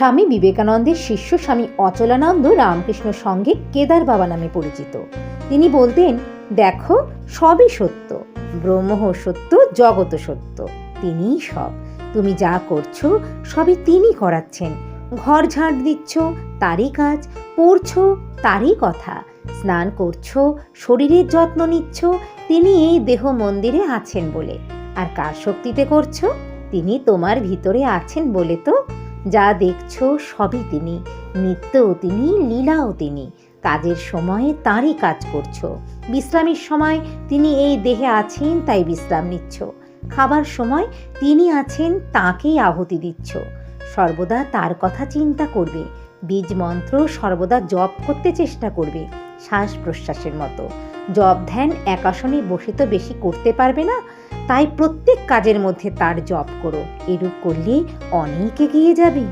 স্বামী বিবেকানন্দের শিষ্য স্বামী অচলানন্দ রামকৃষ্ণ সঙ্গে কেদার বাবা নামে পরিচিত। তিনি বলতেন, দেখো, সবই সত্য। ব্রহ্ম সত্য জগত সত্য। তিনিই সব। তুমি যা করছ, সবই তিনি করাচ্ছেন। ঘর ঝাঁট দিচ্ছ, তারই কাজ। পড়ছো, তারই কথা। স্নান করছ, শরীরের যত্ন নিচ্ছ, তিনি এই দেহ মন্দিরে আছেন বলে। আর কার শক্তিতে করছ? তিনি তোমার ভিতরে আছেন বলে তো যা দেখছ সবই তিনি, নিত্যও তিনি, লীলাও তিনি। কাজের সময়ে তারই কাজ করছ। বিশ্রামের সময় তিনি এই দেহে আছেন, তাই বিশ্রাম নিচ্ছ। খাবার সময় তিনি আছেন, তাকেই আহুতি দিচ্ছ। সর্বদা তার কথা চিন্তা করবে। বীজ মন্ত্র সর্বদা জপ করতে চেষ্টা করবে, শ্বাস প্রশ্বাসের মতো। জপ ধ্যান এক আসনে বসে তো বেশি করতে পারবে না? তাই প্রত্যেক কাজের মধ্যে তার জপ করো। এরূপ করলে অনেক এগিয়ে যাবে।